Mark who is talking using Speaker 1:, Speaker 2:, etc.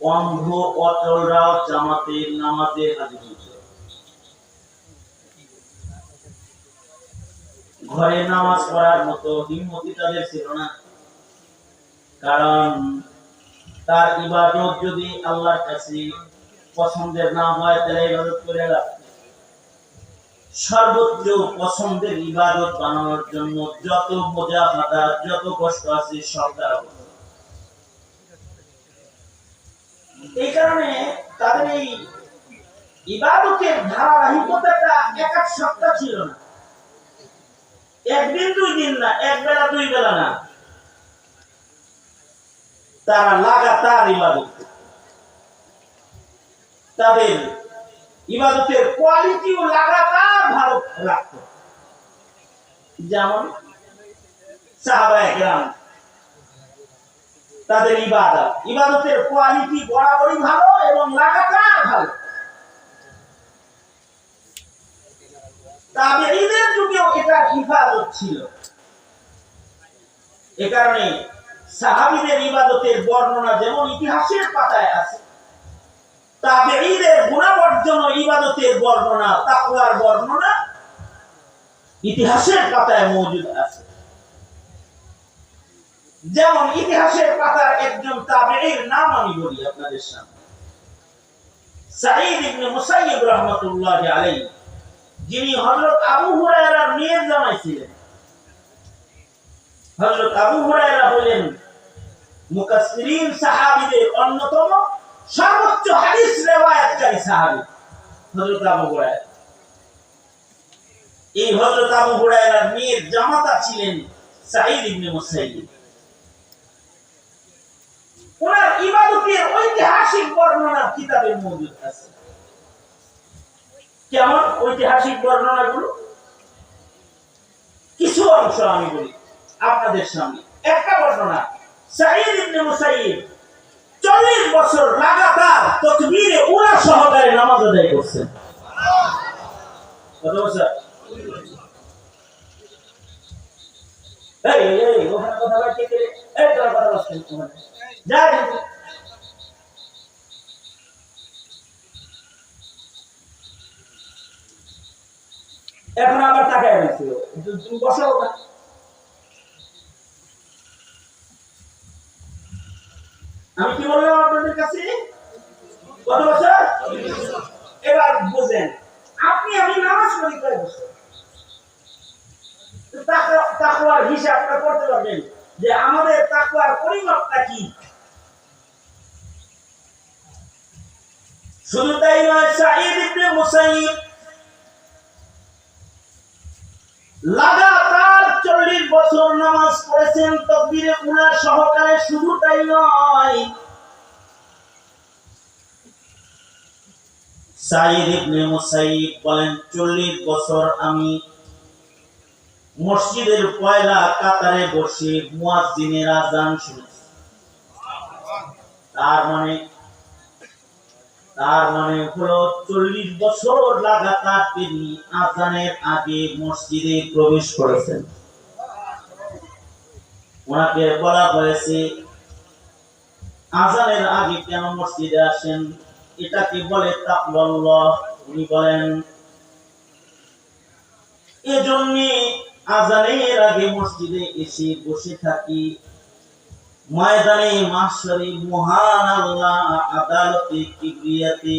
Speaker 1: অন্ধ অচলরাও জামাতের নামাজে হাজির হয়েছে। ঘরে নামাজ পড়ার মতো হিম্মতি তাদের ছিল না। কারণ তার ইবাদত যদি আল্লাহর কাছে পছন্দের না হয়, তাহলে ইবাদত করে সর্বোচ্চ পছন্দের ইবাদত বানানোর জন্য যত মজা যত কষ্ট আছে, সব তারা এই কারণে তাদের এই ইবাদতের ধারাবাহিকতাটা এক এক সপ্তাহ ছিল না। একদিন দুই দিন না, এক বেলা, দুই বেলা না। তারা লাগাতার ইবাদত তাদের ইবাদতের কোয়ালিটিও লাগাতার ভালো রাখত। যেমন সাহাবা একরাম তাদের ইবাদত। ইবাদতের কোয়ালিটি বরাবরই ভালো এবং লাগাতার ভালো। যুগেও এটা হিফাজত ছিল। এ কারণে সাহাবীদের ইবাদতের বর্ণনা যেমন ইতিহাসের পাতায় আছে, তাবেঈদের গুণাবর্জন ইবাদতের বর্ণনা, তাকওয়ার বর্ণনা ইতিহাসের পাতায় মজুদ আছে। যেমন ইতিহাসের পাতার একজন তাবেঈর নাম আমি বলি আপনাদের সামনে। সাঈদ ইবনে মুসাইয়িব রাহমাতুল্লাহি আলাইহি, যিনি হযরত আবু হুরায়রার মেয়ের জামাই ছিলেন হযরত আবু হুরায়রা হলেন মুকাসসিরিন সাহাবীদের অন্যতম সর্বোচ্চ হাদিস সাহাবী, হযরত আবু হুরায়রা। এই হযরত আবু হুরায়রার মেয়ের জামাতা ছিলেন সাঈদ ইবনে মুসাইয়িব ওনার ইবাদতের ঐতিহাসিক বর্ণনা কিতাবে মজুদ আছে। কেমন ঐতিহাসিক বর্ণনাগুলো? কিছু অংশ আমি বলি আপনাদের সামনে। একটা বর্ণনা সাঈদ ইবনে মুসাইয়িব 40 বছর লাগাতার তাকবীরে উলা সহকারে নামাজ আদায় করছেন। কত বছর? এই এই, ওখানে কথা বলে কে কে এই তোরা কথা বলছিস ওখানে যা যা। এখন আবার তাকায় রয়েছে। বসো। ওখানে আমি কি বললাম আপনাদের কাছে? কত বছর? এবার বুঝেন। আপনি আমি নামাজ পড়ি কয় বছর? তাকওয়ার হিসাবটা করতে পারবেন। যে আমাদের তাকওয়ার পরিমাপটা কি? শুধু তাই নয়, সাঈদ ইবনে মুসাইয়িব লাগাতার চল্লিশ বছর নামাজ পড়েছেন, তকবীরে উলা সহকারে শুধু তাই নয় সাইদ ইবনে মুসাইয়িব বলেন, চল্লিশ বছর আমি মসজিদের পয়লা কাতারে বসে মুয়াজ্জিনের আজান শুনেছি। তার মানে তার মানে হলো চল্লিশ বছর লাগাতার তিনি আজানের আগে মসজিদে প্রবেশ করেছেন। ওনাকে বলা হয়েছে, আজানের আগে কেন মসজিদে আসেন? এটাকে বলে তাকওয়াল্লাহ। উনি বলেন, এজন্যে আজানের আগে মসজিদে এসে বসে থাকি। ময়দানে মাসরে মহান আল্লাহ আদালতে কিবরিয়াতে